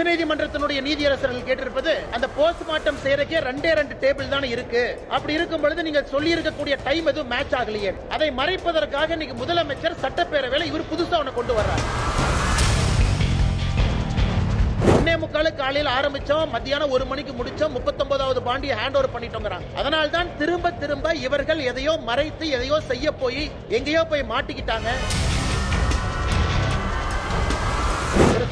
உச்சநீதிமன்றத்தினுடைய நீதியரசர்கள் கேட்டிருப்பது அந்த போஸ்ட்மார்ட்டம் செய்யறக்கே ரெண்டே ரெண்டு டேபிள் தானே இருக்கு. அப்படி இருக்கும் பொழுது நீங்க சொல்லி இருக்கக்கூடிய டைம் எதுவும் மேட்ச் ஆகலையே. அதை மறைப்பதற்காக இன்னைக்கு முதலமைச்சர் சட்டப்பேரவையில இவர் புதுசா ஒண்ணு கொண்டு வர்றார். ஒன்னே முக்காலு காலையில் ஆரம்பிச்சோம் மத்தியானம் ஒரு மணிக்கு முடிச்சோம் முப்பத்தொன்பதாவது பாண்டியை ஹேண்ட் ஓவர் பண்ணிட்டோங்கிறாங்க. அதனால தான் திரும்ப திரும்ப இவர்கள் எதையோ மறைத்து எதையோ செய்ய போய் எங்கேயோ போய் மாட்டிக்கிட்டாங்க.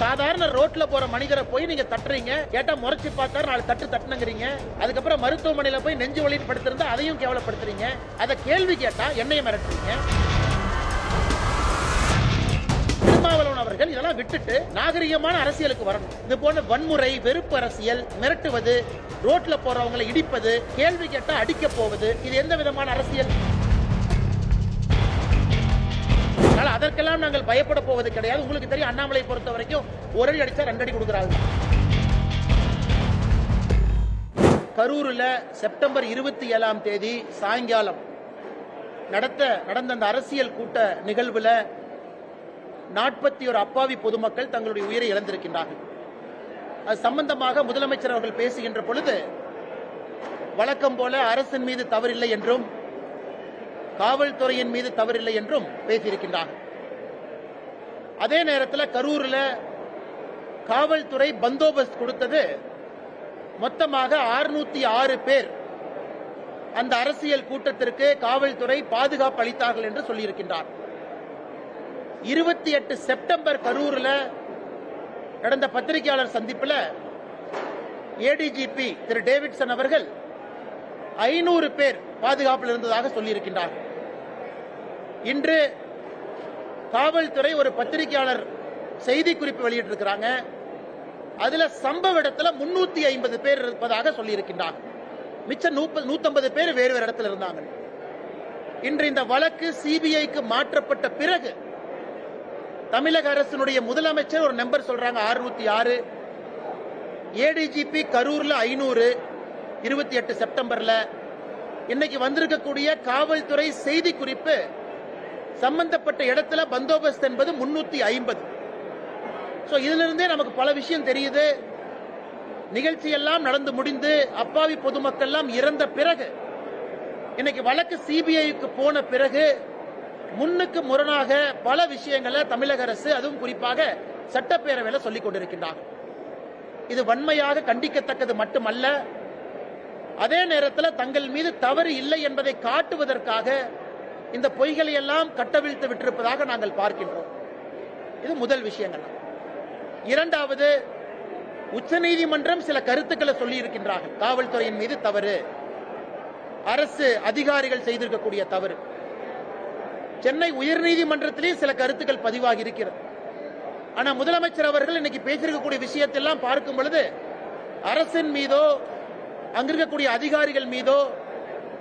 சாதாரண ரோட்ல போற மனிதரை போய் நீங்க தட்டுறீங்க. கேட்டா முறைச்சு பார்த்தா நாலு தட்டு தட்டுனுங்கிறீங்க. அதுக்கப்புறம் மருத்துவமனையில போய் நெஞ்சு வலின்னு படுத்திருந்தா அதையும் கேவலப்படுத்துறீங்க. அதை கேள்வி கேட்டா என்னைய மிரட்டுறீங்க. திருமாவளவன் அவர்கள் இதெல்லாம் விட்டுட்டு நாகரிகமான அரசியலுக்கு வரணும். இது போன்ற வன்முறை வெறுப்பு அரசியல் மிரட்டுவது ரோட்ல போறவங்களை இடிப்பது கேள்வி கேட்டா அடிக்க போவது இது எந்த விதமான அரசியல்? அதற்கெல்லாம் நாங்கள் பயப்பட போவது கிடையாது. உங்களுக்கு தெரியும் அண்ணாமலை பொறுத்த வரைக்கும் ஒரு அடி அடிச்சா ரெண்டு அடி கொடுக்குறாங்க. கரூர்ல செப்டம்பர் இருபத்தி ஏழாம் தேதி சாயங்காலம் நடத்த நடந்த அந்த அரசியல் கூட்ட நிகழ்வுல நாற்பத்தி ஒரு அப்பாவி பொதுமக்கள் தங்களுடைய உயிரை இழந்திருக்கின்றார்கள். அது சம்பந்தமாக முதலமைச்சர் அவர்கள் பேசுகின்ற பொழுது வழக்கம் போல அரசின் மீது தவறில்லை என்றும் காவல்துறையின் மீது தவறில்லை என்றும் பேசியிருக்கின்றார்கள். அதே நேரத்தில் கரூரில் காவல்துறை பந்தோபஸ்த் கொடுத்தது. மொத்தமாக 606 ஆறு பேர் அந்த அரசியல் கூட்டத்திற்கு காவல்துறை பாதுகாப்பு அளித்தார்கள் என்று சொல்லியிருக்கின்றார். இருபத்தி எட்டு செப்டம்பர் கரூரில் நடந்த பத்திரிகையாளர் சந்திப்பில் ஏடிஜிபி திரு டேவிட்சன் அவர்கள் ஐநூறு பேர் பாதுகாப்பில் இருந்ததாக சொல்லியிருக்கின்றார். இன்று காவல்துறை ஒரு பத்திரிகையாளர் செய்தி குறிப்பு வெளியிட்டிருக்கிறாங்க. அதுல சம்பவ இடத்துல முன்னூத்தி ஐம்பது பேர் இருப்பதாக சொல்லியிருக்கின்றார். மிச்சம் நூத்தம்பது பேர் வேறு வேறு இடத்துல இருந்தாங்க. இன்று இந்த வழக்கு சிபிஐக்கு மாற்றப்பட்ட பிறகு தமிழக அரசினுடைய முதலமைச்சர் ஒரு நம்பர் சொல்றாங்க 606 ஆறு. ஏடிஜிபி கரூர்ல ஐநூறு இருபத்தி எட்டு செப்டம்பர்ல. இன்னைக்கு வந்திருக்கக்கூடிய காவல்துறை செய்தி குறிப்பு சம்பந்தப்பட்ட இடத்துல பந்தோபஸ்த் என்பது முன்னூத்தி ஐம்பது. ஸோ இதிலிருந்தே நமக்கு பல விஷயம் தெரியுது. நிகழ்ச்சி எல்லாம் நடந்து முடிந்து அப்பாவி பொதுமக்கள் எல்லாம் இறந்த பிறகு இன்னைக்கு வழக்கு சிபிஐக்கு போன பிறகு முன்னுக்கு முரணாக பல விஷயங்களை தமிழக அரசு அதுவும் குறிப்பாக சட்டப்பேரவையில் சொல்லிக் கொண்டிருக்கின்றார் இது வன்மையாக கண்டிக்கத்தக்கது மட்டுமல்ல அதே நேரத்தில் தங்கள் மீது தவறு இல்லை என்பதை காட்டுவதற்காக இந்த பொய்களை எல்லாம் கட்டவிழ்த்து விட்டிருப்பதாக நாங்கள் பார்க்கின்றோம். இது முதல் விஷயங்கள். இரண்டாவது உச்சநீதிமன்றம் சில கருத்துக்களை சொல்லி இருக்கின்றார்கள் காவல்துறையின் மீது தவறு. அரசு அதிகாரிகள் செய்திருக்கக்கூடிய தவறு. சென்னை உயர்நீதிமன்றத்திலே சில கருத்துக்கள் பதிவாகி இருக்கிறது. ஆனா முதலமைச்சர் அவர்கள் இன்னைக்கு பேசியிருக்கக்கூடிய விஷயத்தெல்லாம் பார்க்கும் பொழுது அரசின் மீதோ அங்கிருக்கக்கூடிய அதிகாரிகள் மீதோ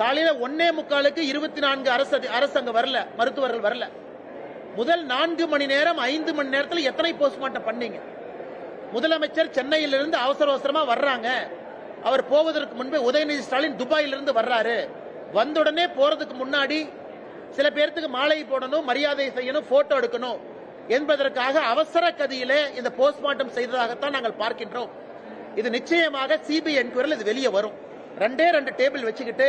காலையில ஒன்னே முக்காலுக்கு இருபத்தி நான்கு அரசு அரசு வரல மருத்துவர்கள் வரல. முதல் நான்கு மணி நேரம் ஐந்து மணி நேரத்தில் எத்தனை போஸ்ட்மார்ட்டம் பண்ணீங்க? முதலமைச்சர் சென்னையிலிருந்து அவசர அவசரமா வர்றாங்க. அவர் போவதற்கு முன்பே உதயநிதி ஸ்டாலின் துபாயிலிருந்து வர்றாரு. வந்த உடனே போறதுக்கு முன்னாடி சில பேர்த்துக்கு மாலை போடணும் மரியாதை செய்யணும் போட்டோ எடுக்கணும் என்பதற்காக அவசர கதியிலே இந்த போஸ்ட்மார்ட்டம் செய்ததாகத்தான் நாங்கள் பார்க்கின்றோம். இது நிச்சயமாக சிபிஐ என்கொயரில் இது வெளியே வரும். ரெண்டே ரெண்டு டேபிள் வச்சுக்கிட்டு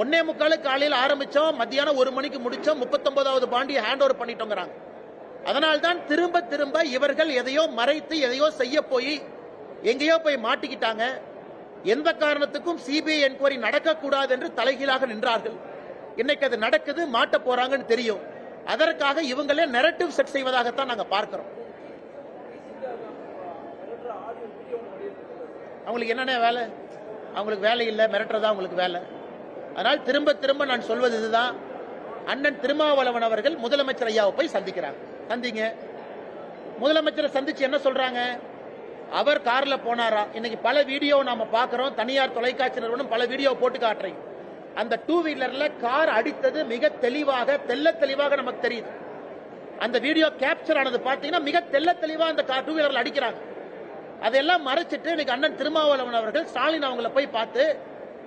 ஒன்னே முக்காலு காலையில் ஆரம்பிச்சோம் மத்தியானம் ஒரு மணிக்கு முடிச்சோம் முப்பத்தொன்பதாவது பாண்டியை ஹேண்ட் ஓவர் பண்ணிட்டோங்கிறாங்க. அதனால்தான் திரும்ப திரும்ப இவர்கள் எதையோ மறைத்து எதையோ செய்ய போய் எங்கேயோ போய் மாட்டிக்கிட்டாங்க. எந்த காரணத்துக்கும் சிபிஐ என்கொயரி நடக்கக்கூடாது என்று தலைகீழாக நின்றார்கள். இன்னைக்கு அது நடக்குது மாட்ட போறாங்கன்னு தெரியும். அதற்காக இவங்களே நெரட்டிவ் செட் செய்வதாகத்தான் நாங்கள் பார்க்கிறோம். அவங்களுக்கு என்னென்ன வேலை? அவங்களுக்கு வேலை இல்லை மிரட்டுறதா அவங்களுக்கு வேலை? அதனால் திரும்ப திரும்ப நான் சொல்வது இதுதான். அண்ணன் திருமாவளவன் அவர்கள் முதலமைச்சர் ஐயாவை போய் சந்திக்கிறாங்க சந்திங்க. முதலமைச்சரை சந்திச்சு என்ன சொல்றாங்க? அவர் கார்ல போனாரா? இன்னைக்கு பல வீடியோ நாம பாக்குறோம் தனியார் தொலைக்காட்சி நிறுவனம் பல வீடியோ போட்டு காட்டுறீங்க அந்த டூ வீலர்ல கார் அடித்தது மிக தெளிவாக தெள்ள தெளிவாக நமக்கு தெரியுது. அந்த வீடியோ கேப்சர் ஆனது பாத்தீங்கன்னா மிக தெல்ல தெளிவா அந்த கார் டூ வீலர்ல அடிக்கிறாங்க. அதெல்லாம் மறைச்சிட்டு இன்னைக்கு அண்ணன் திருமாவளவன் அவர்கள் ஸ்டாலின் அவங்கள போய் பார்த்து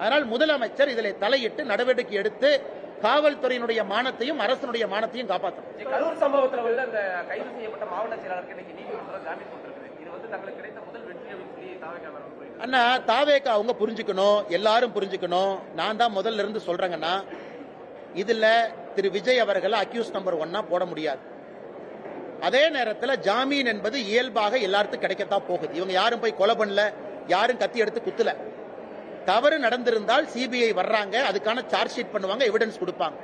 அதனால் முதலமைச்சர் இதில் தலையிட்டு நடவடிக்கை எடுத்து காவல்துறையினுடைய மானத்தையும் அரசனுடைய மானத்தையும் காப்பாற்றணும் இந்த கரூர் சம்பவத்துல அந்த கைது செய்யப்பட்ட மாவட்ட செயலாளருக்கு இன்னைக்கு நீதிமன்றம் ஜாமீன் கொடுத்திருக்குது. இது வந்து தங்களுக்கு கிடைத்த முதல் வெற்றி அப்படின்னு சொல்லி அண்ணா தாவேக்கா அவங்க புரிஞ்சுக்கணும் எல்லாரும் புரிஞ்சுக்கணும். நான் தான் முதல்ல இருந்து சொல்றேங்கண்ணா. இதுல திரு விஜய் அவர்களை அக்யூஸ் நம்பர் ஒன்னா போட முடியாது. அதே நேரத்தில் ஜாமீன் என்பது இயல்பாக எல்லாத்துக்கும் கிடைக்கத்தான் போகுது. இவங்க யாரும் போய் கொலை பண்ணல யாரும் கத்தி எடுத்து குத்தல. தவறு நடந்திருந்தால் சிபிஐ வர்றாங்க அதுக்கான சார்ஜ் ஷீட் பண்ணுவாங்க எவிடன்ஸ் கொடுப்பாங்க.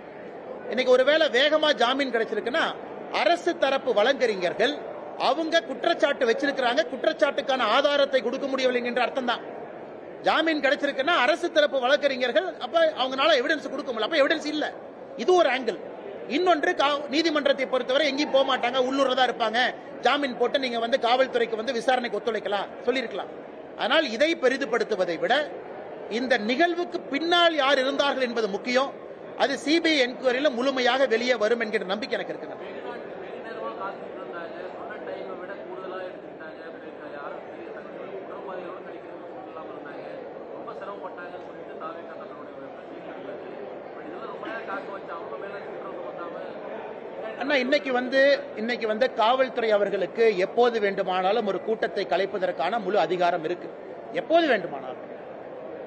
இன்னைக்கு ஒருவேளை வேகமா ஜாமீன் கிடைச்சிருக்குன்னா அரசு தரப்பு வழக்கறிஞர்கள் அவங்க குற்றச்சாட்டு வச்சிருக்கிறாங்க குற்றச்சாட்டுக்கான ஆதாரத்தை கொடுக்க முடியவில்லை என்ற அர்த்தம் தான் ஜாமீன் கிடைச்சிருக்குன்னா அரசு தரப்பு வழக்கறிஞர்கள் அப்ப அவங்களால எவிடன்ஸ் கொடுக்க முடியல. அப்ப எவிடன்ஸ் இல்ல. இது ஒரு ஆங்கிள் இன்னொன்று கா- நீதிமன்றத்தை பொறுத்தவரை எங்கேயும் போக மாட்டாங்க உள்ளூர்ல தான் இருப்பாங்க. ஜாமீன் போட்டு நீங்க வந்து காவல்துறைக்கு வந்து விசாரணைக்கு ஒத்துழைக்கலாம் சொல்லியிருக்கலாம். ஆனால் இதை பெரிதுபடுத்துவதை விட இந்த நிகழ்வுக்கு பின்னால் யார் இருந்தார்கள் என்பது முக்கியம். அது சிபிஐ என்கொயரியில் முழுமையாக வெளியே வரும் என்கிற நம்பிக்கை எனக்கு இருக்கிறது அண்ணா இன்னைக்கு வந்து இன்னைக்கு வந்து காவல்துறை அவர்களுக்கு எப்போது வேண்டுமானாலும் ஒரு கூட்டத்தை கலைப்பதற்கான முழு அதிகாரம் இருக்கு. எப்போது வேண்டுமானாலும்.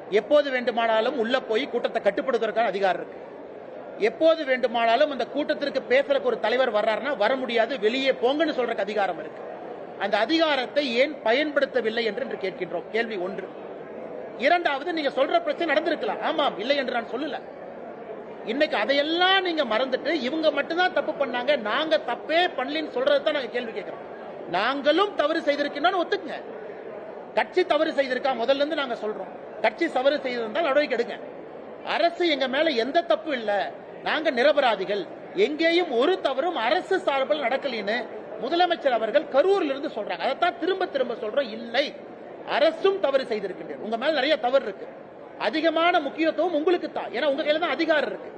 எப்போது வேண்டுமானாலும் உள்ள போய் கூட்டத்தை கட்டுப்படுத்துவதற்கான அதிகாரம் இருக்கு. எப்போது வேண்டுமானாலும் அந்த கூட்டத்திற்கு பேசுறதுக்கு ஒரு தலைவர் வர்றாருன்னா வர முடியாது வெளியே போங்கன்னு சொல்றதுக்கு அதிகாரம் இருக்கு. அந்த அதிகாரத்தை ஏன் பயன்படுத்தவில்லை என்று என்று கேட்கின்றோம். கேள்வி ஒன்று. இரண்டாவது நீங்க சொல்ற பிரச்சனை நடந்திருக்கலாம். ஆமாம் இல்லை என்று நான் சொல்லல. இன்னைக்கு அதையெல்லாம் நீங்க மறந்துட்டு இவங்க மட்டும்தான் தப்பு பண்ணாங்க நாங்க தப்பே பண்ணலன்னு சொல்றது தான் நாங்க கேள்வி கேட்கிறோம். நாங்களும் தவறு செய்திருக்கோம்னு ஒத்துக்குங்க. கட்சி தவறு செய்திருக்கா? முதல்ல இருந்து நாங்க சொல்றோம். கட்சி தவறு செய்திருந்தால் நடவடிக்கை எடுங்க. அரசு எங்க மேல எந்த தப்பு இல்ல. நாங்க நிரபராதிகள். எங்கேயும் ஒரு தவறும் அரசு சார்பில் நடக்கலின்னு முதலமைச்சர் அவர்கள் கரூர்ல இருந்து சொல்றாங்க. அதைத்தான் திரும்ப திரும்ப சொல்றோம். இல்லை. அரசும் தவறு செய்திருக்கின்றது. உங்க மேல நிறைய தவறு இருக்கு. அதிகமான முக்கியத்துவம் உங்களுக்கு தான் ஏன்னா உங்க கையில தான் அதிகாரம் இருக்கு.